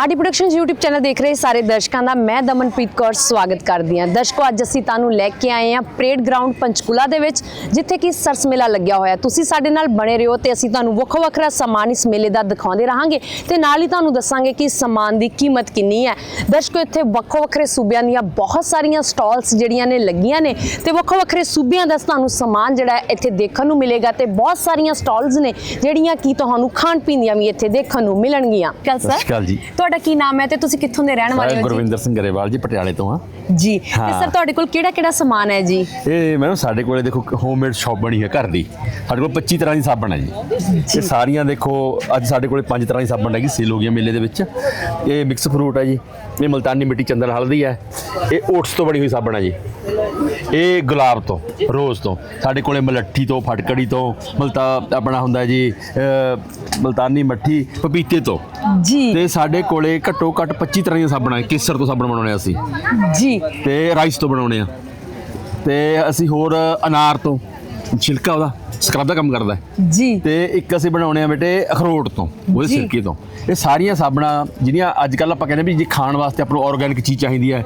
RT productions YouTube channel ਦੇਖ ਰਹੇ ਸਾਰੇ ਦਰਸ਼ਕਾਂ ਦਾ ਮੈਂ ਦਮਨਪ੍ਰੀਤ ਕੌਰ ਸਵਾਗਤ ਕਰਦੀ ਹਾਂ। ਦਰਸ਼ਕੋ ਅੱਜ ਅਸੀਂ ਤੁਹਾਨੂੰ ਲੈ ਕੇ ਆਏ ਹਾਂ ਪਰੇਡ ਗਰਾਊਂਡ ਪੰਚਕੂਲਾ ਦੇ ਵਿੱਚ ਜਿੱਥੇ ਕਿ ਸਰਸ ਮੇਲਾ ਲੱਗਿਆ ਹੋਇਆ। ਤੁਸੀਂ ਸਾਡੇ ਨਾਲ ਬਣੇ ਰਹੋ ਤੇ ਅਸੀਂ ਤੁਹਾਨੂੰ ਵੱਖੋ ਵੱਖਰਾ ਸਮਾਨ ਇਸ ਮੇਲੇ ਦਾ ਦਿਖਾਉਂਦੇ ਰਹਾਂਗੇ ਤੇ ਨਾਲ ਹੀ ਤੁਹਾਨੂੰ ਦੱਸਾਂਗੇ ਕਿ ਸਮਾਨ ਦੀ ਕੀਮਤ ਕਿੰਨੀ ਹੈ। ਦਰਸ਼ਕੋ ਇੱਥੇ ਵੱਖੋ ਵੱਖਰੇ ਸੂਬਿਆਂ ਦੀਆਂ ਬਹੁਤ ਸਾਰੀਆਂ ਸਟਾਲਸ ਜਿਹੜੀਆਂ ਨੇ ਲੱਗੀਆਂ ਨੇ ਤੇ ਵੱਖੋ ਵੱਖਰੇ ਸੂਬਿਆਂ ਦਾ ਤੁਹਾਨੂੰ ਸਮਾਨ ਜਿਹੜਾ ਇੱਥੇ ਦੇਖਣ ਨੂੰ ਮਿਲੇਗਾ ਤੇ ਬਹੁਤ ਸਾਰੀਆਂ ਸਟਾਲਸ ਨੇ ਜਿਹੜੀਆਂ ਕੀ ਤੁਹਾਨੂੰ ਖਾਣ ਪੀਣ ਦੀਆਂ ਵੀ ਇੱਥੇ ਦੇਖਣ ਨੂੰ ਮਿਲਣਗੀਆਂ। ਕੱਲ ਸ਼੍ਰੀ ਜੀ। ਤੁਹਾਡਾ ਕੀ ਨਾਮ ਹੈ ਤੇ ਤੁਸੀਂ ਕਿੱਥੋਂ ਦੇ ਰਹਿਣ ਵਾਲੇ ਹੋ ਜੀ? ਗੁਰਵਿੰਦਰ ਸਿੰਘ ਗਰੇਵਾਲ ਜੀ ਪਟਿਆਲੇ ਤੋਂ ਹਾਂ। ਜੀ ਤੇ। ਸਰ ਤੁਹਾਡੇ ਕੋਲ ਕਿਹੜਾ ਕਿਹੜਾ ਸਮਾਨ ਹੈ ਜੀ? ਇਹ ਮੈਨੂੰ ਸਾਡੇ ਕੋਲੇ ਦੇਖੋ ਹੋਮਮੇਡ ਸ਼ਾਪ ਬਣੀ ਹੈ ਘਰ ਦੀ। ਸਾਡੇ ਕੋਲ 25 ਤਰ੍ਹਾਂ ਦੀ ਸਾਬਣ ਹੈ ਜੀ। ਇਹ ਸਾਰੀਆਂ ਦੇਖੋ ਅੱਜ ਸਾਡੇ ਕੋਲੇ ਪੰਜ ਤਰ੍ਹਾਂ ਦੀ ਸਾਬਣ ਹੈਗੀ ਸੇਲ ਹੋ ਗਈਆਂ ਮੇਲੇ ਦੇ ਵਿੱਚ। ਇਹ ਮਿਕਸ ਫਰੂਟ ਹੈ ਜੀ। ਇਹ ਮਲਤਾਨੀ ਮਿੱਟੀ ਚੰਦਨ ਹਲਦੀ ਹੈ। ਇਹ ਓਟਸ ਤੋਂ ਬਣੀ ਹੋਈ ਸਾਬਣ ਹੈ ਜੀ। ਇਹ ਗੁਲਾਬ ਤੋਂ ਰੋਜ਼ ਤੋਂ। ਸਾਡੇ ਕੋਲੇ ਮਲੱਠੀ ਤੋਂ ਫਟਕੜੀ ਤੋਂ ਮਲਤਾ ਆਪਣਾ ਹੁੰਦਾ ਜੀ ਮਲਤਾਨੀ ਮੱਠੀ ਪਪੀਤੇ ਤੋਂ। ਜੀ। ਤੇ ਸਾਡੇ ਕੋਲੇ ਘੱਟੋ ਘੱਟ 25 ਤਰ੍ਹਾਂ ਦੀਆਂ ਸਾਬਣਾਂ ਕੇਸਰ ਤੋਂ ਸਾਬਣ ਬਣਾਉਣੇ ਆ ਅਸੀਂ। ਜੀ। ਤੇ ਰਾਈਸ ਤੋਂ ਬਣਾਉਣੇ ਆ। ਤੇ ਅਸੀਂ ਹੋਰ ਅਨਾਰ ਤੋਂ ਛਿਲਕਾ ਉਹਦਾ ਸਕਰਬ ਦਾ ਕੰਮ ਕਰਦਾ ਹੈ। ਜੀ ਤੇ ਇੱਕ ਅਸੀਂ ਬਣਾਉਣੇ ਆ ਬੇਟੇ ਅਖਰੋਟ ਤੋਂ ਉਹਦੇ ਜੀ। ਸਿਰਕੇ ਤੋਂ ਇਹ ਸਾਰੀਆਂ ਸਾਬਣਾਂ ਜਿਹੜੀਆਂ ਅੱਜ ਕੱਲ ਆਪਾਂ ਕਹਿੰਦੇ ਵੀ ਜੇ ਖਾਣ ਵਾਸਤੇ ਆਪਾਂ ਨੂੰ ਆਰਗੈਨਿਕ ਚੀਜ਼ ਚਾਹੀਦੀ ਹੈ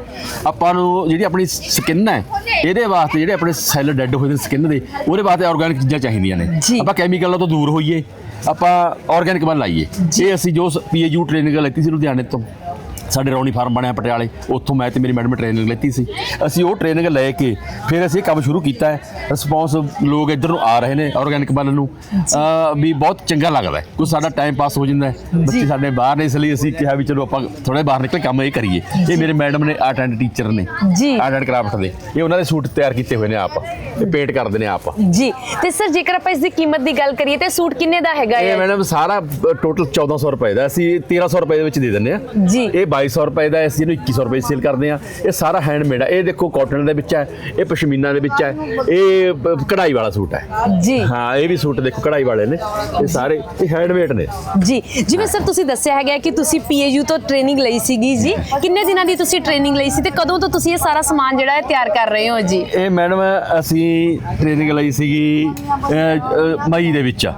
ਆਪਾਂ ਨੂੰ ਜਿਹੜੀ ਆਪਣੀ ਸਕਿਨ ਹੈ ਇਹਦੇ ਵਾਸਤੇ ਜਿਹੜੇ ਆਪਣੇ ਸੈੱਲ ਡੈੱਡ ਹੋਏ ਨੇ ਸਕਿਨ ਦੇ ਉਹਦੇ ਵਾਸਤੇ ਆਰਗੈਨਿਕ ਚੀਜ਼ਾਂ ਚਾਹੀਦੀਆਂ ਨੇ ਜੀ। ਆਪਾਂ ਕੈਮੀਕਲਾਂ ਤੋਂ ਦੂਰ ਹੋਈਏ ਆਪਾਂ ਆਰਗੈਨਿਕ ਵੱਲ ਲਾਈਏ ਇਹ ਅਸੀਂ ਜੋ ਪੀਏਯੂ ਟ੍ਰੇਨਿੰਗ ਲੈਤੀ ਸੀ ਲੁਧਿਆਣੇ ਤੋਂ ਸਾਡੇ ਰੌਣੀ ਫਾਰਮ ਬਣਿਆ ਪਟਿਆਲੇ ਉੱਥੋਂ ਮੈਂ ਤੇ ਮੇਰੀ ਮੈਡਮ ਟ੍ਰੇਨਿੰਗ ਲੈਤੀ ਸੀ। ਅਸੀਂ ਉਹ ਟ੍ਰੇਨਿੰਗ ਲੈ ਕੇ ਫਿਰ ਅਸੀਂ ਕੰਮ ਸ਼ੁਰੂ ਕੀਤਾ ਹੈ। ਰਿਸਪੌਂਸ ਲੋਕ ਇੱਧਰ ਨੂੰ ਆ ਰਹੇ ਨੇ ਆਰਗੈਨਿਕ ਵੱਲ ਨੂੰ। ਵੀ ਬਹੁਤ ਚੰਗਾ ਲੱਗਦਾ ਹੈ। ਕੁਝ ਸਾਡਾ ਟਾਈਮ ਪਾਸ ਹੋ ਜਾਂਦਾ ਹੈ। ਬੱਚੇ ਸਾਡੇ ਬਾਹਰ ਨੇ ਇਸ ਲਈ ਅਸੀਂ ਕਿਹਾ ਵੀ ਚਲੋ ਆਪਾਂ ਥੋੜੇ ਬਾਹਰ ਨਿਕਲ ਕੰਮ ਇਹ ਕਰੀਏ। ਇਹ ਮੇਰੇ ਮੈਡਮ ਨੇ ਆਰਟ ਐਂਡ ਟੀਚਰ ਨੇ। ਆਰਟ ਐਂਡ ਕਰਾਫਟ ਦੇ। ਇਹ ਉਹਨਾਂ ਦੇ ਸੂਟ ਤਿਆਰ ਕੀਤੇ ਹੋਏ ਨੇ ਆਪ। ਇਹ ਪੇਂਟ ਕਰਦੇ ਨੇ ਆਪ। ਜੀ। ਤੇ ਸਰ ਜੇਕਰ ਆਪਾਂ ਇਸ ਦੀ ਕੀਮਤ ਦੀ ਗੱਲ ਕਰੀਏ ਤੇ ਸੂਟ ਕਿੰਨੇ ਦਾ ਹੈਗਾ ਇਹ ਮੈਡਮ ਸਾਰਾ ਟੋਟਲ 1400 ਰੁਪਏ ਦਾ। ਅਸੀਂ 1300 ਰੁਪਏ ਦੇ ਵਿੱਚ ਦੇ ਦਿੰਦੇ ਆ ਜੀ। ਇਹ 2200 ਰੁਪਏ ਦਾ ਅਸੀਂ ਇਹਨੂੰ 2100 ਰੁਪਏ ਸੇਲ ਕਰਦੇ ਆ ਇਹ ਸਾਰਾ ਹੈਂਡਮੇਡ ਆ। ਇਹ ਦੇਖੋ ਕਾਟਨ ਦੇ ਵਿੱਚ ਹੈ ਇਹ ਪਸ਼ਮੀਨਾ ਦੇ ਵਿੱਚ ਹੈ ਇਹ ਕਢਾਈ ਵਾਲਾ ਸੂਟ ਹੈ। ਜੀ। ਹਾਂ ਇਹ ਵੀ ਸੂਟ ਦੇਖੋ ਕਢਾਈ ਵਾਲੇ ਨੇ। ਇਹ ਸਾਰੇ ਇਹ ਹੈਂਡਮੇਡ ਨੇ। ਜੀ ਜਿਵੇਂ ਸਰ ਤੁਸੀਂ ਦੱਸਿਆ ਹੈਗਾ ਕਿ ਤੁਸੀਂ ਪੀਏਯੂ ਤੋਂ ਟ੍ਰੇਨਿੰਗ ਲਈ ਸੀਗੀ ਜੀ। ਕਿੰਨੇ ਦਿਨਾਂ ਦੀ ਤੁਸੀਂ ਟ੍ਰੇਨਿੰਗ ਲਈ ਸੀ ਤੇ ਕਦੋਂ ਤੋਂ ਤੁਸੀਂ ਇਹ ਸਾਰਾ ਸਮਾਨ ਜਿਹੜਾ ਹੈ ਤਿਆਰ ਕਰ ਰਹੇ ਹੋ ਜੀ? ਇਹ ਮੈਡਮ ਅਸੀਂ ਟ੍ਰੇਨਿੰਗ ਲਈ ਸੀਗੀ ਮਈ ਦੇ ਵਿੱਚ।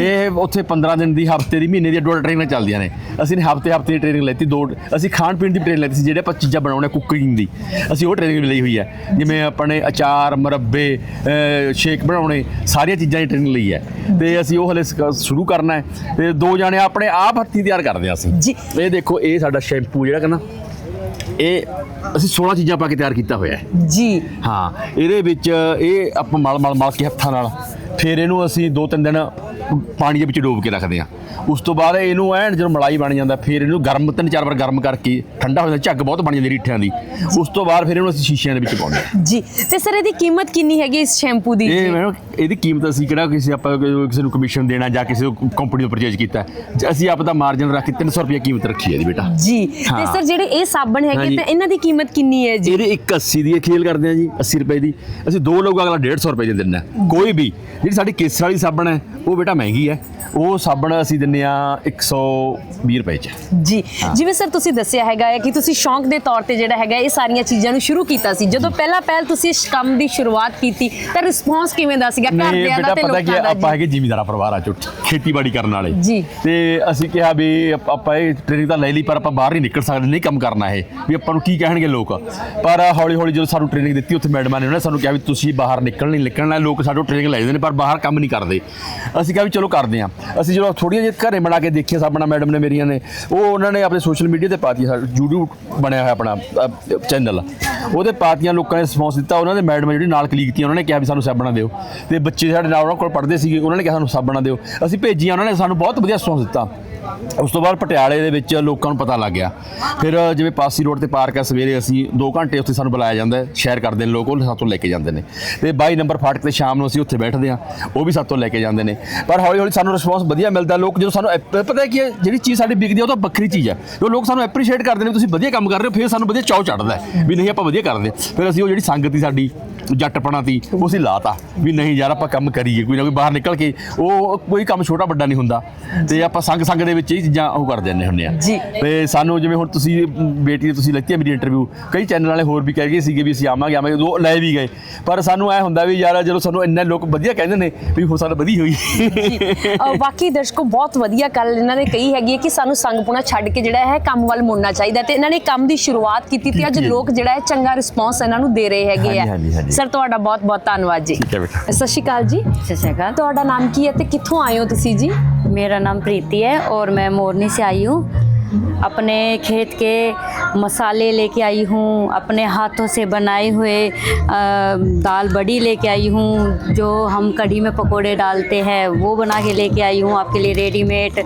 ਇਹ ਉੱਥੇ 15 ਦਿਨ ਦੀ ਹਫ਼ਤੇ ਦੀ ਮਹੀਨੇ ਦੀ ਡੋਲ ਟ੍ਰੇਨਿੰਗ ਚੱਲਦੀਆਂ ਨੇ। ਅਸੀਂ ਨੇ ਹਫ਼ਤੇ ਹਫ਼ਤੇ ਦੀ ਟ੍ਰੇਨਿੰਗ ਲੈਤੀ ਦੋ ਅਸੀਂ ਖਾਣ ਪੀਣ ਦੀ ਟ੍ਰੇਨਿੰਗ ਲੈਤੀ ਸੀ ਜਿਹੜੇ ਆਪਾਂ ਚੀਜ਼ਾਂ ਬਣਾਉਣੇ ਕੁਕਿੰਗ ਦੀ। ਅਸੀਂ ਉਹ ਟ੍ਰੇਨਿੰਗ ਲਈ ਹੋਈ ਹੈ। ਜਿਵੇਂ ਆਪਣੇ ਅਚਾਰ ਮੁਰੱਬੇ ਸ਼ੇਕ ਬਣਾਉਣੇ ਸਾਰੀਆਂ ਚੀਜ਼ਾਂ ਦੀ ਟ੍ਰੇਨਿੰਗ ਲਈ ਹੈ। ਤੇ ਅਸੀਂ ਉਹ ਹਲੇ ਸ਼ੁਰੂ ਕਰਨਾ ਹੈ। ਤੇ ਦੋ ਜਾਣੇ ਆਪਣੇ ਆਪ ਹੱਥੀਂ ਤਿਆਰ ਕਰਦੇ ਹਾਂ ਅਸੀਂ। ਇਹ ਦੇਖੋ ਇਹ ਸਾਡਾ ਸ਼ੈਂਪੂ ਜਿਹੜਾ ਕਹਿੰਦਾ ਇਹ ਅਸੀਂ 16 ਚੀਜ਼ਾਂ ਪਾ ਕੇ ਤਿਆਰ ਕੀਤਾ ਹੋਇਆ ਹੈ। ਜੀ। ਹਾਂ ਇਹਦੇ ਵਿੱਚ ਇਹ ਆਪਾਂ ਮਲ ਮਲ ਮਲ ਕੇ ਹੱਥਾਂ ਨਾਲ ਫਿਰ ਇਹਨੂੰ ਅਸੀਂ ਦੋ ਤਿੰਨ ਦਿਨ ਪਾਣੀ ਦੇ ਵਿੱਚ ਡੋਬ ਕੇ ਰੱਖਦੇ ਹਾਂ। ਉਸ ਤੋਂ ਬਾਅਦ ਇਹਨੂੰ ਐਨ ਜਦੋਂ ਮਲਾਈ ਬਣ ਜਾਂਦਾ ਫਿਰ ਇਹਨੂੰ ਗਰਮ ਤਿੰਨ ਚਾਰ ਵਾਰ ਗਰਮ ਕਰਕੇ ਠੰਡਾ ਹੋ ਜਾਂਦਾ ਝੱਗ ਬਹੁਤ ਬਣ ਜਾਂਦੀ ਰੀਠਿਆਂ ਦੀ। ਉਸ ਤੋਂ ਬਾਅਦ ਫਿਰ ਇਹਨੂੰ ਅਸੀਂ ਸ਼ੀਸ਼ਿਆਂ ਦੇ ਵਿੱਚ ਪਾਉਂਦੇ ਜੀ ਤੇ ਸਰ ਇਹਦੀ ਕੀਮਤ ਕਿੰਨੀ ਹੈਗੀ ਇਸ ਸ਼ੈਂਪੂ ਦੀ? ਇਹ ਜੀ? ਮੈਡਮ ਇਹਦੀ ਕੀਮਤ ਅਸੀਂ ਕਿਹੜਾ ਕਿਸੇ ਆਪਾਂ ਕਿਸੇ ਨੂੰ ਕਮਿਸ਼ਨ ਦੇਣਾ ਜਾਂ ਕਿਸੇ ਕੰਪਨੀ ਤੋਂ ਪਰਚੇਜ ਕੀਤਾ। ਜੇ ਅਸੀਂ ਆਪ ਦਾ ਮਾਰਜਨ ਰੱਖ ਕੇ 300 ਰੁਪਏ ਕੀਮਤ ਰੱਖੀ ਹੈ ਇਹਦੀ ਬੇਟਾ। ਜੀ ਤੇ। ਸਰ ਜਿਹੜੇ ਇਹ ਸਾਬਣ ਹੈਗੇ। ਤੇ ਇਹਨਾਂ ਦੀ ਕੀਮਤ ਕਿੰਨੀ ਹੈ ਜੀ? ਇਹਦੇ ਇੱਕ 80 ਦੀ ਖੇਲ ਕਰਦੇ ਆ ਜੀ 80 ਰੁਪਏ ਦੀ। ਅਸੀਂ ਦੋ ਲੋਕ ਅਗਲਾ 150 ਰੁਪਏ ਦੇ ਦਿੰਦੇ ਆ ਕੋਈ ਵੀ ਜਿਹੜੀ ਸਾਡੀ ਕੇਸਰ ਵਾਲੀ ਸਾਬਣ ਹੈ ਉਹ ਬੇਟਾ ਮਹਿੰਗੀ ਹੈ। ਉਹ ਸਾਬਣ ਅਸੀਂ ਦਿੰਨੇ ਆ 120 ਰੁਪਏ ਚ। ਜੀ ਜਿਵੇਂ ਸਰ ਤੁਸੀਂ ਦੱਸਿਆ ਹੈਗਾ ਹੈ ਕਿ ਤੁਸੀਂ ਸ਼ੌਂਕ ਦੇ ਤੌਰ ਤੇ ਜਿਹੜਾ ਹੈਗਾ ਇਹ ਸਾਰੀਆਂ ਚੀਜ਼ਾਂ ਨੂੰ ਸ਼ੁਰੂ ਕੀਤਾ ਸੀ। ਜਦੋਂ ਪਹਿਲਾ ਪਹਿਲ ਤੁਸੀਂ ਇਸ ਕੰਮ ਦੀ ਸ਼ੁਰੂਆਤ ਕੀਤੀ ਤਾਂ ਰਿਸਪੌਂਸ ਕਿਵੇਂ ਦਾ ਸੀਗਾ? ਘਰਦਿਆਂ ਦਾ ਤੇ ਪਤਾ ਕੀ ਹੈ, ਲੋਕਾਂ ਦਾ ਆਪਾਂ ਜੀ। ਹੈਗੇ ਜ਼ਿਮੀਦਾਰਾ ਪਰਿਵਾਰ ਆ ਚੁੱਟ ਖੇਤੀਬਾੜੀ ਕਰਨ ਵਾਲੇ। ਜੀ। ਤੇ ਅਸੀਂ ਕਿਹਾ ਵੀ ਆਪ- ਆਪਾਂ ਇਹ ਟ੍ਰੇਨਿੰਗ ਤਾਂ ਲੈ ਲਈ ਪਰ ਆਪਾਂ ਬਾਹਰ ਨਹੀਂ ਨਿਕਲ ਸਕਦੇ ਨਹੀਂ ਕੰਮ ਕਰਨਾ ਇਹ ਵੀ ਆਪਾਂ ਨੂੰ ਕੀ ਕਹਿਣਗੇ ਲੋਕ। ਪਰ ਹੌਲੀ ਹੌਲੀ ਜਦੋਂ ਸਾਨੂੰ ਟ੍ਰੇਨਿੰਗ ਦਿੱਤੀ ਉੱਥੇ ਮੈਡਮਾਂ ਨੇ ਉਹਨੇ ਸਾਨੂੰ ਕਿਹਾ ਵੀ ਤੁਸੀਂ ਬਾਹਰ ਨਿਕਲ ਨਹੀਂ ਨਿਕਲਣਾ ਲੋਕ ਸਾਡੋਂ ਟ੍ਰੇਨਿੰਗ ਲੈ ਜਾਂਦੇ ਨੇ ਪਰ ਬਾਹਰ ਕੰਮ ਨਹੀਂ ਕਰਦੇ। ਅਸੀਂ ਕਿਹਾ ਵੀ ਚਲੋ ਕਰਦੇ ਹਾਂ। ਅਸੀਂ ਜਦੋਂ ਥੋੜੀਆਂ ਜਿਹੀ ਘਰੇ ਬਣਾ ਕੇ ਦੇਖੀਆਂ ਸਾਬਣਾ ਮੈਡਮ ਨੇ ਮੇਰੀਆਂ ਨੇ, ਉਹ ਉਹਨਾਂ ਨੇ ਆਪਣੇ ਸੋਸ਼ਲ ਮੀਡੀਆ ਤੇ ਪਾਤੀ YouTube ਬਣਿਆ ਹੋਇਆ ਆਪਣਾ ਚੈਨਲ ਉਹਦੇ ਪਾਤੀਆਂ ਲੋਕਾਂ ਨੇ ਰਿਸਪੌਂਸ ਦਿੱਤਾ, ਉਹਨਾਂ ਦੇ ਮੈਡਮ ਜਿਹੜੀ ਨਾਲ ਕਲੀਗ ਤੀਆਂ ਉਹਨਾਂ ਨੇ ਕਿਹਾ ਵੀ ਸਾਨੂੰ ਸਾਬਣਾ ਦਿਓ। ਤੇ ਬੱਚੇ ਸਾਡੇ ਨਾਲ ਉਹਨਾਂ ਕੋਲ ਪੜ੍ਹਦੇ ਸੀਗੇ, ਉਹਨਾਂ ਨੇ ਕਿਹਾ ਸਾਨੂੰ ਸਾਬਣਾ ਦਿਓ। ਅਸੀਂ ਭੇਜੀਆਂ, ਉਹਨਾਂ ਨੇ ਸਾਨੂੰ ਬਹੁਤ ਵਧੀਆ ਰਿਸਪੌਂਸ ਦਿੱਤਾ। ਉਸ ਤੋਂ ਬਾਅਦ ਪਟਿਆਲੇ ਦੇ ਵਿੱਚ ਲੋਕਾਂ ਨੂੰ ਪਤਾ ਲੱਗ ਗਿਆ। ਫਿਰ ਜਿਵੇਂ ਪਾਸੀ ਰੋਡ ਤੇ ਪਾਰਕ ਹੈ, ਸਵੇਰੇ ਅਸੀਂ 2 ਘੰਟੇ ਉੱਥੇ ਸਾਨੂੰ ਬੁਲਾਇਆ ਜਾਂਦਾ ਹੈ, ਸ਼ੇਅਰ ਕਰਦੇ ਨੇ ਲੋਕ, ਉਹ ਸਾਤੋਂ ਲੈ ਕੇ ਜਾਂਦੇ ਨੇ। ਤੇ 22 ਨੰਬਰ ਫਾਟਕ ਤੇ ਸ਼ਾਮ ਨੂੰ ਅਸੀਂ ਉੱਥੇ ਬੈਠਦੇ ਹਾਂ, ਉਹ ਵੀ ਸਾਤੋਂ ਲੈ ਕੇ ਜਾਂਦੇ ਨੇ। ਪਰ ਹੌਲੀ ਹੌਲੀ ਸਾਨੂੰ ਰਿਸਪੌਂਸ ਵਧੀਆ ਮਿਲਦਾ, ਲੋਕ ਜਦੋਂ ਸਾਨੂੰ ਐਪ- ਪਤਾ ਹੈ ਕੀ ਹੈ, ਜਿਹੜੀ ਚੀਜ਼ ਸਾਡੀ ਵਿਕਦੀ ਆ ਉਹ ਤਾਂ ਵੱਖਰੀ ਚੀਜ਼ ਹੈ। ਜੋ ਲੋਕ ਸਾਨੂੰ ਐਪਰੀਸ਼ੀਏਟ ਕਰਦੇ ਨੇ ਤੁਸੀਂ ਵਧੀਆ ਕੰਮ ਕਰ ਰਹੇ ਹੋ, ਫਿਰ ਸਾਨੂੰ ਵਧੀਆ ਚਾਅ ਚੜਦਾ ਵੀ ਨਹੀਂ ਆਪਾਂ ਵਧੀਆ ਕਰਦੇ। ਫਿਰ ਅਸੀਂ ਉਹ ਜਿਹੜੀ ਸੰਗਤ ਸਾਡੀ ਜੱਟਪਣਾ ਤੀ ਉਹ ਅਸੀਂ ਲਾਤਾ ਵੀ ਨਹੀਂ ਯਾਰ ਆਪਾਂ ਕੰਮ ਕਰੀਏ ਕੋਈ ਨਾ ਕੋਈ ਬਾਹਰ ਨਿਕਲ ਕੇ ਉਹ ਕੋਈ ਕੰਮ ਛੋਟਾ ਵੱਡਾ ਨਹੀਂ ਹੁੰਦਾ ਤੇ ਆਪਾਂ ਸੰਗ ਸੰਗ ਦੇ ਵਿੱਚ ਇਹ ਚੀਜ਼ਾਂ ਉਹ ਕਰ ਦਿੰਦੇ ਹੁੰਦੇ ਆ। ਤੇ ਸਾਨੂੰ ਜਿਵੇਂ ਹੁਣ ਤੁਸੀਂ ਬੇਟੀ ਤੁਸੀਂ ਲੱਤੀ ਮੇਰੀ ਇੰਟਰਵਿਊ ਕਈ ਚੈਨਲ ਵਾਲੇ ਹੋਰ ਵੀ ਕਹਿ ਗਏ ਸੀਗੇ ਵੀ ਅਸੀਂ ਆਵਾਂਗੇ ਆਵਾਂਗੇ ਉਹ ਲੈ ਵੀ ਗਏ ਪਰ ਸਾਨੂੰ ਐ ਹੁੰਦਾ ਵੀ ਯਾਰ ਜਦੋਂ ਸਾਨੂੰ ਇੰਨੇ ਲੋਕ ਵਧੀਆ ਕਹਿੰਦੇ ਨੇ ਵੀ ਹੋ ਸਕਦਾ ਵਧੀਆ ਹੋਈ ਬਾਕੀ ਦਰਸ਼ਕੋ ਬਹੁਤ ਵਧੀਆ ਗੱਲ ਇਹਨਾਂ ਨੇ ਕਹੀ ਹੈਗੀ ਹੈ ਕਿ ਸਾਨੂੰ ਸੰਗਪੁਣਾ ਛੱਡ ਕੇ ਜਿਹੜਾ ਹੈ ਕੰਮ ਵੱਲ ਮੁੜਨਾ ਚਾਹੀਦਾ ਤੇ ਇਹਨਾਂ ਨੇ ਕੰਮ ਦੀ ਸ਼ੁਰੂਆਤ ਕੀਤੀ ਤੇ ਅੱਜ। ਲੋਕ ਜਿਹੜਾ ਹੈ ਚੰਗਾ ਰਿਸਪੌਂਸ ਇਹਨਾਂ ਨੂੰ ਦੇ ਰਹੇ ਹੈਗੇ ਆ। ਸਰ ਤੁਹਾਡਾ ਬਹੁਤ ਬਹੁਤ ਧੰਨਵਾਦ ਜੀ ਠੀਕ ਹੈ ਬੇਟਾ ਸਤਿ ਸ਼੍ਰੀ ਅਕਾਲ ਜੀ सत श्रीकाल ਤੁਹਾਡਾ ਨਾਮ ਕੀ ਹੈ ਤੇ ਕਿੱਥੋਂ ਆਏ ਹੋ ਤੁਸੀਂ ਜੀ मेरा नाम प्रीति है और मैं मोरनी से आई हूँ अपने खेत के मसाले लेके आई हूँ अपने हाथों से बनाए हुए अ, दाल बड़ी लेके आई हूँ जो हम कढ़ी में पकोड़े डालते हैं वो बना के लेके आई हूँ आपके लिए रेडीमेड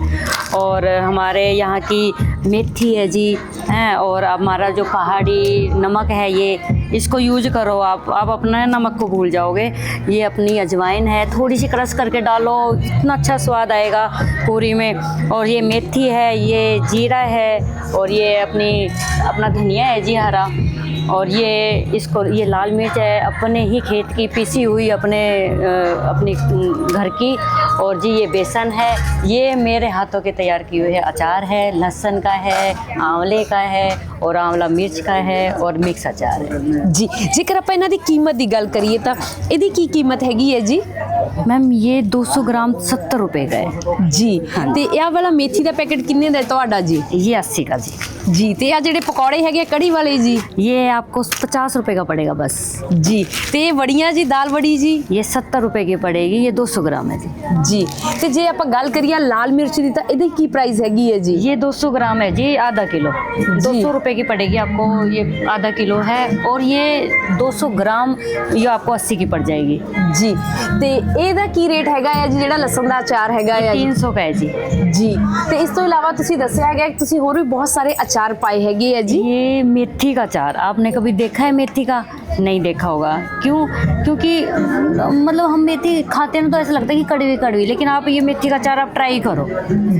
और हमारे यहाँ की मेथी है जी हैं और हमारा जो पहाड़ी नमक है ये इसको यूज़ करो आप। आप अपना नमक को भूल जाओगे। ये अपनी अजवाइन है। थोड़ी सी क्रश करके डालो। इतना अच्छा स्वाद आएगा पूरी में। और ये मेथी है, ये जीरा है, और ये अपनी, अपना धनिया है जी हरा। और ये इसको ये लाल मिर्च है अपने ही खेत की पीसी हुई अपने अपने घर की। और जी ये बेसन है ये मेरे हाथों के तैयार किए हुए अचार है लहसुन का है आंवले का है और आंवला मिर्च का है और मिक्स अचार है। जी जेकर आप इन्हों की कीमत की गल करिए यदि की कीमत हैगी है जी? मैम ये 200 ग्राम 70 रुपए का है। जी हाँ। ते यह वाला मेथी का पैकेट किन्ने का है तो जी? ये 80 का जी। ਜੀ ਤੇ ਆ ਜਿਹੜੇ ਪਕੌੜੇ ਹੈਗੇ ਆ ਕੜੀ ਵਾਲੇ ਜੀ ये आपको पचास रुपए का पड़ेगा बस ਜੀ ਤੇ ਇਹ ਵੜੀਆਂ ਜੀ ਦਾਲ ਵੜੀ ਜੀ ये सत्तर रुपए की पड़ेगी ये 200 ग्राम है जी ਜੀ ਤੇ ਜੇ ਆਪਾਂ ਗੱਲ ਕਰੀਏ ਲਾਲ ਮਿਰਚ ਦੀ ਤਾਂ ਇਹਦੀ ਕੀ ਪ੍ਰਾਈਸ ਹੈਗੀ ਹੈ ਜੀ ये 200 ग्राम है जी आधा किलो दो सौ रुपये की पड़ेगी आपको ये आधा किलो है और ये 200 ग्राम ये आपको 80 की पड़ जाएगी ਜੀ ਤੇ ਇਹਦਾ ਕੀ ਰੇਟ ਹੈਗਾ ਹੈ ਜੀ ਜਿਹੜਾ ਲਸਣ ਦਾ ਅਚਾਰ ਹੈਗਾ ਹੈ ਜੀ? 300 का है जी ਜੀ ਤੇ ਇਸ ਤੋਂ ਇਲਾਵਾ ਤੁਸੀਂ ਦੱਸਿਆ ਹੈਗਾ ਕਿ ਤੁਸੀਂ ਹੋਰ ਵੀ ਬਹੁਤ ਸਾਰੇ अचार पाई हैगी है जी ये मेथी का अचार आपने कभी देखा है मेथी का नहीं देखा होगा क्यों क्योंकि मतलब हम मेथी खाते हैं ना तो ऐसा लगता है कि कड़वी कड़वी लेकिन आप ये मेथी का चार आप ट्राई करो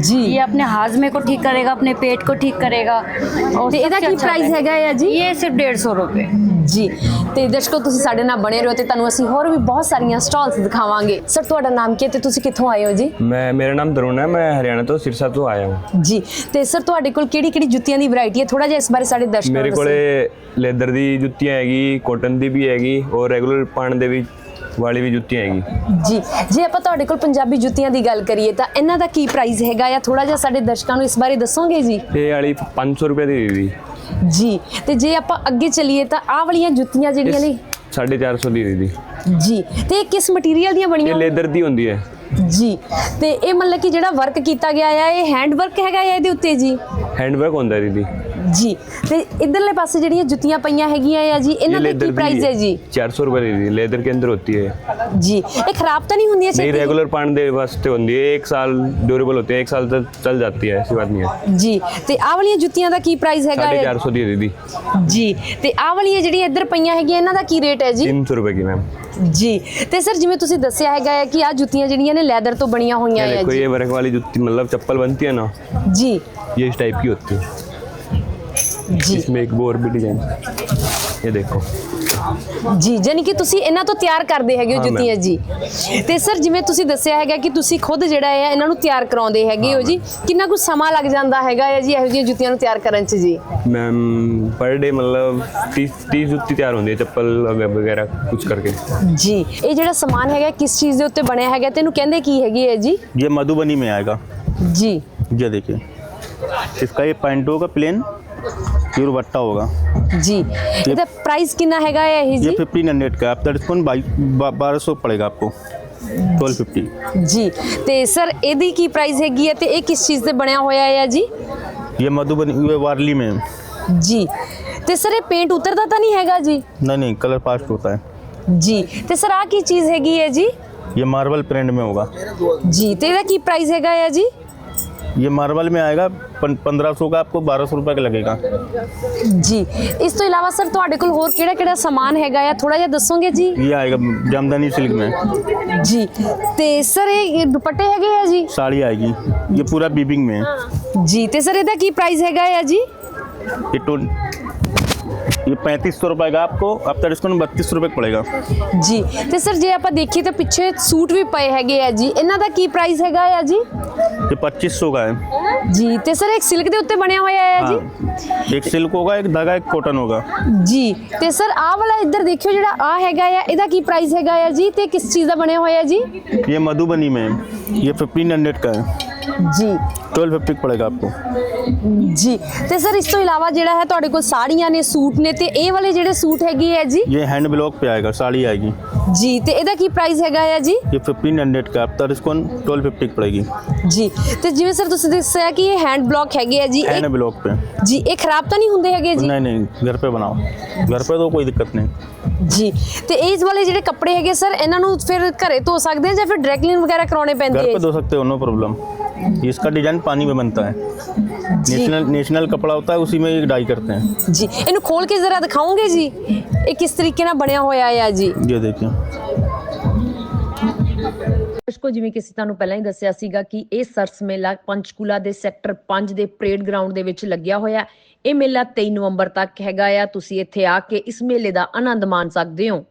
ਜੀ ये अपने हाजमे को ठीक करेगा अपने पेट को ठीक करेगा और ਤੇ ਇਹਦਾ सबसे ਕੀ अच्छा ਪ੍ਰਾਈਸ है। ਹੈਗਾ ਹੈ ਜੀ ये सिर्फ डेढ़ सौ रुपये ਜੀ ਤੇ ਦਰਸ਼ਕੋ ਤੁਸੀਂ ਸਾਡੇ ਨਾਲ ਬਣੇ ਰਹੋ ਤੇ ਤੁਹਾਨੂੰ ਅਸੀਂ ਹੋਰ ਵੀ ਬਹੁਤ ਸਾਰੀਆਂ ਸਟਾਲਸ ਦਿਖਾਵਾਂਗੇ ਸਰ ਤੁਹਾਡਾ ਨਾਮ ਕੀ ਹੈ ਤੇ ਤੁਸੀਂ ਕਿੱਥੋਂ ਆਏ ਹੋ ਜੀ ਮੈਂ ਮੇਰਾ ਨਾਮ ਦਰੁਣ ਹੈ ਮੈਂ ਹਰਿਆਣਾ ਤੋਂ ਸਿਰਸਾ ਤੋਂ ਆਇਆ ਹਾਂ ਜੀ ਤੇ ਸਰ ਤੁਹਾਡੇ ਕੋਲ ਕਿਹੜੀ ਕਿਹੜੀ ਜੁੱਤੀਆਂ ਦੀ ਵੈਰਾਈਟੀ ਹੈ ਥੋੜਾ ਜਿਹਾ ਇਸ ਬਾਰੇ ਸਾਡੇ ਦਰਸ਼ਕਾਂ ਮੇਰੇ ਨੂੰ ਦੱਸੋ ਕੋਲੇ ਲੈਦਰ ਦੀ ਜੁੱਤੀਆਂ ਹੈਗੀ ਕਾਟਨ ਦੀ ਵੀ ਹੈਗੀ ਔਰ ਰੈਗੂਲਰ ਪਾਣ ਦੇ ਵੀ ਵਾਲੀ ਵੀ ਜੁੱਤੀ ਹੈਗੀ। ਜੀ ਜੇ ਆਪਾਂ ਤੁਹਾਡੇ ਕੋਲ ਪੰਜਾਬੀ ਜੁੱਤੀਆਂ ਦੀ ਗੱਲ ਕਰੀਏ ਤਾਂ ਇਹਨਾਂ ਦਾ ਕੀ ਪ੍ਰਾਈਸ ਹੈਗਾ ਜਾਂ ਥੋੜਾ ਜਿਹਾ ਸਾਡੇ ਦਰਸ਼ਕਾਂ ਨੂੰ ਇਸ ਬਾਰੇ ਦੱਸੋਗੇ ਜੀ? ਇਹ ਵਾਲੀ 500 ਰੁਪਏ ਦੀ ਦੀਦੀ ਜੀ ਤੇ ਜੇ ਆਪਾਂ ਅੱਗੇ ਚਲੀਏ ਤਾਂ ਆਹ ਵਾਲੀਆਂ ਜੁੱਤੀਆਂ ਜਿਹੜੀਆਂ ਨੇ 450 ਦੀ ਦੀਦੀ ਜੀ ਤੇ ਇਹ ਕਿਸ ਮਟੀਰੀਅਲ ਦੀਆਂ ਬਣੀਆਂ? ਇਹ ਲੈਦਰ ਦੀ ਹੁੰਦੀ ਹੈ। ਜੀ ਤੇ ਇਹ ਮਤਲਬ ਕਿ ਜਿਹੜਾ ਵਰਕ ਕੀਤਾ ਗਿਆ ਆ ਇਹ ਹੈਂਡ ਹੈਗਾ ਇਹਦੇ ਉੱਤੇ ਜੀ? ਹੈਂਡ ਵਰਕ ਹੁੰਦਾ ਦੀਦੀ ਜੀ ਤੇ ਇਧਰਲੇ ਪਾਸੇ ਜਿਹੜੀਆਂ ਜੁੱਤੀਆਂ ਪਈਆਂ ਹੈਗੀਆਂ ਆ ਜੀ ਇਹਨਾਂ ਦਾ ਕੀ ਪ੍ਰਾਈਸ ਹੈ ਜੀ 400 ਰੁਪਏ ਦੀ ਦੀਦੀ ਲੈਦਰ ਕੇ ਅੰਦਰ होती है ਜੀ ਇਹ ਖਰਾਬ ਤਾਂ ਨਹੀਂ ਹੁੰਦੀਆਂ नहीं ਛੇਤੀ रेगुलर पाण दे वास्ते होती है एक साल ड्यूरेबल होती है एक साल तक चल जाती है ऐसी बात नहीं है ਜੀ ਤੇ ਆਹ ਵਾਲੀਆਂ ਜੁੱਤੀਆਂ ਦਾ ਕੀ ਪ੍ਰਾਈਸ ਹੈਗਾ साढ़े ਹੈ चार सौ दी है दीदी ਜੀ ਤੇ ਆਹ ਵਾਲੀਆਂ ਜਿਹੜੀਆਂ ਇੱਧਰ ਪਈਆਂ ਹੈਗੀਆਂ ਇਹਨਾਂ ਦਾ ਕੀ ਰੇਟ ਹੈ ਜੀ तीन सौ रुपए की मैम ਜੀ ਤੇ ਸਰ ਜਿਵੇਂ ਤੁਸੀਂ ਦੱਸਿਆ ਹੈਗਾ ਹੈ ਕਿ ਆਹ ਜੁੱਤੀਆਂ ਜਿਹੜੀਆਂ ਨੇ ਲੈਦਰ ਤੋਂ ਬਣੀਆਂ ਹੋਈਆਂ ये ਹੈ देखो ਜੀ ये वर्क वाली जुत्ती मतलब चप्पल बनती है ना ਜੀ ये इस टाइप की होती है ਜੀ इसमें एक वो और भी डिजाइन ये देखो ਜੀ ਜਾਨੀ ਕਿ ਤੁਸੀਂ ਇਹਨਾਂ ਤੋਂ ਤਿਆਰ ਕਰਦੇ ਹੈਗੇ ਹੋ ਹਾਂ, ਜੁੱਤੀਆਂ ਜੀ ਤੇ ਸਰ ਜਿਵੇਂ ਤੁਸੀਂ ਦੱਸਿਆ ਹੈਗਾ ਕਿ ਤੁਸੀਂ ਖੁਦ ਜਿਹੜਾ ਹੈ ਇਹਨਾਂ ਨੂੰ ਤਿਆਰ ਕਰਾਉਂਦੇ ਹੈਗੇ ਹੋ ਜੀ ਕਿੰਨਾ ਕੁ ਸਮਾਂ ਲੱਗ ਜਾਂਦਾ ਹੈਗਾ ਹੈ ਜੀ ਇਹੋ ਜਿਹੀਆਂ ਜੁੱਤੀਆਂ ਨੂੰ ਤਿਆਰ ਕਰਨ 'ਚ ਜੀ मैम पर डे मतलब तीस तीस जुत्ती तैयार होती है चप्पल वगैरह वगैरह कुछ करके ਜੀ ਇਹ ਜਿਹੜਾ ਸਮਾਨ ਹੈਗਾ ਕਿਸ ਚੀਜ਼ ਦੇ ਉੱਤੇ ਬਣਿਆ ਹੈਗਾ ਤੇ ਇਹਨੂੰ ਕਹਿੰਦੇ ਕੀ ਹੈਗੀ ਹੈ ਜੀ ये मधुबनी में आएगा ਜੀ ये देखिए इसका ये पैंट होगा प्लेन ये दुपट्टा होगा जी इधर प्राइस कितना हैगा ये फिफ्टीन हंड्रेड का आपका डिस्काउंट बारह सौ पड़ेगा आपको ਟੋਲ 50 ਜੀ ਤੇ ਸਰ ਇਹਦੀ ਕੀ ਪ੍ਰਾਈਸ ਹੈਗੀ ਹੈ ਤੇ ਇਹ ਕਿਸ ਚੀਜ਼ ਤੇ ਬਣਿਆ ਹੋਇਆ ਹੈ ਜੀ ਇਹ ਮਧੂਬਨੀ ਹੋਏ ਵਾਰਲੀ ਮੇ ਜੀ ਤੇ ਸਰ ਇਹ ਪੇਂਟ ਉਤਰਦਾ ਤਾਂ ਨਹੀਂ ਹੈਗਾ ਜੀ ਨਹੀਂ ਨਹੀਂ ਕਲਰ ਪਾਸਟ ਹੁੰਦਾ ਹੈ ਜੀ ਤੇ ਸਰ ਆ ਕੀ ਚੀਜ਼ ਹੈਗੀ ਹੈ ਜੀ ਇਹ ਮਾਰਬਲ ਪ੍ਰਿੰਟ ਮੇ ਹੋਗਾ ਜੀ ਤੇ ਇਹਦਾ ਕੀ ਪ੍ਰਾਈਸ ਹੈਗਾ ਹੈ ਜੀ ये मार्बल में आएगा पंद्रह सौ का आपको बारह सौ रुपये का लगेगा ਜੀ ਇਸ ਤੋਂ ਇਲਾਵਾ ਸਰ ਤੁਹਾਡੇ ਕੋਲ ਹੋਰ ਕਿਹੜਾ ਕਿਹੜਾ ਸਮਾਨ ਹੈਗਾ ਆ ਥੋੜਾ ਜਿਹਾ ਦੱਸੋਗੇ ਜੀ ये आएगा जामदानी सिल्क में ਜੀ ਤੇ ਸਰ ਇਹ ਦੁਪੱਟੇ ਹੈਗੇ ਆ ਜੀ साड़ी आएगी ये पूरा बीबिंग में है जी ਤੇ ਸਰ ਇਹਦਾ ਕੀ ਪ੍ਰਾਈਸ ਹੈਗਾ ਆ ਜੀ ये टो ये पैंतीस सौ रुपये का आपको आफ्टर डिस्काउंट बत्तीस रुपये का पड़ेगा ਜੀ ਤੇ ਸਰ ਜੇ ਆਪਾਂ ਦੇਖੀਏ ਤਾਂ ਪਿੱਛੇ ਸੂਟ ਵੀ ਪਏ ਹੈਗੇ ਆ ਜੀ ਇਹਨਾਂ ਦਾ ਕੀ ਪ੍ਰਾਈਸ ਹੈਗਾ ਆ ਜੀ ये पच्चीस सौ का है ਜੀ ਤੇ ਸਰ ਇੱਕ ਸਿਲਕ ਦੇ ਉੱਤੇ ਬਣਿਆ ਹੋਇਆ ਹੈ ਜੀ हाँ एक सिल्क होगा एक धागा एक कॉटन होगा ਜੀ ਤੇ ਸਰ ਆਹ ਵਾਲਾ ਇੱਧਰ ਦੇਖਿਓ ਜਿਹੜਾ ਆ ਹੈਗਾ ਆ ਇਹਦਾ ਕੀ ਪ੍ਰਾਈਸ ਹੈਗਾ ਆ ਜੀ ਤੇ ਕਿਸ ਚੀਜ਼ ਦਾ ਬਣਿਆ ਹੋਇਆ ਹੈ ਜੀ ये मधुबनी में है ये फिफ्टीन हंड्रेड का है ਜੀ ट्वेल्व फिफ्टी पड़ेगा आपको ਜੀ ਤੇ ਸਰ ਇਸ ਤੋਂ ਇਲਾਵਾ ਜਿਹੜਾ ਹੈ ਤੁਹਾਡੇ ਕੋਲ ਸਾੜੀਆਂ ਨੇ ਸੂਟ ਨੇ ਤੇ ਇਹ ਵਾਲੇ ਜਿਹੜੇ ਸੂਟ ਹੈਗੇ ਆ ਜੀ ये हैंड ब्लॉक पे आएगा साड़ी आएगी ਜੀ ਤੇ ਇਹਦਾ ਕੀ ਪ੍ਰਾਈਸ ਹੈਗਾ ਆ ਜੀ ये फिफ्टीन हंड्रेड का आफ्टर डिस्काउंट ट्वेल्व फिफ्टी की पड़ेगी ਜੀ ਤੇ ਜਿਵੇਂ ਸਰ ਤੁਸੀਂ ਦੱਸਿਆ ਕਿ ਇਹ ਹੈਂਡ ਬਲੌਕ ਹੈਗੇ ਆ ਜੀ हैंड ਇਹ ब्लॉक पे ਜੀ ਇਹ ਖਰਾਬ ਤਾਂ ਨਹੀਂ ਹੁੰਦੇ ਹੈਗੇ ਜੀ नहीं नहीं घर पे बनाओ घर पे तो कोई दिक्कत नहीं ਜੀ ਤੇ ਇਸ ਵਾਲੇ ਜਿਹੜੇ ਕੱਪੜੇ ਹੈਗੇ ਸਰ ਇਹਨਾਂ ਨੂੰ ਫਿਰ ਘਰੇ ਧੋ ਸਕਦੇ ਆ ਜਾਂ ਫਿਰ ਡਰਾਈ ਕਲੀਨ ਵਗੈਰਾ ਕਰਾਉਣੇ घर ਪੈਂਦੇ पे ਆ धो सकते हो नो प्रॉब्लम इसका डिजाइन पानी में बनता है नेशनल नेशनल कपड़ा होता है उसी में ये डाई करते हैं ਜੀ ਇਹਨੂੰ ਖੋਲ ਕੇ ਜ਼ਰਾ ਦਿਖਾਓਗੇ ਜੀ ਇਹ ਕਿਸ ਤਰੀਕੇ ਨਾਲ ਬਣਿਆ ਹੋਇਆ ਆ ਜੀ ये देखिए ਦਰਸ਼ਕੋ ਜਿਵੇਂ ਕਿ ਅਸੀਂ ਤੁਹਾਨੂੰ ਪਹਿਲਾਂ ਹੀ ਦੱਸਿਆ ਸੀਗਾ ਕਿ ਇਹ ਸਰਸ ਮੇਲਾ ਪੰਚਕੂਲਾ ਦੇ ਸੈਕਟਰ 5 ਦੇ ਪਰੇਡ ਗਰਾਊਂਡ ਦੇ ਵਿੱਚ ਲੱਗਿਆ ਹੋਇਆ ਇਹ ਮੇਲਾ 23 ਨਵੰਬਰ ਤੱਕ ਹੈਗਾ ਆ ਤੁਸੀਂ ਇੱਥੇ ਆ ਕੇ ਇਸ ਮੇਲੇ ਦਾ ਆਨੰਦ ਮਾਣ ਸਕਦੇ ਹੋ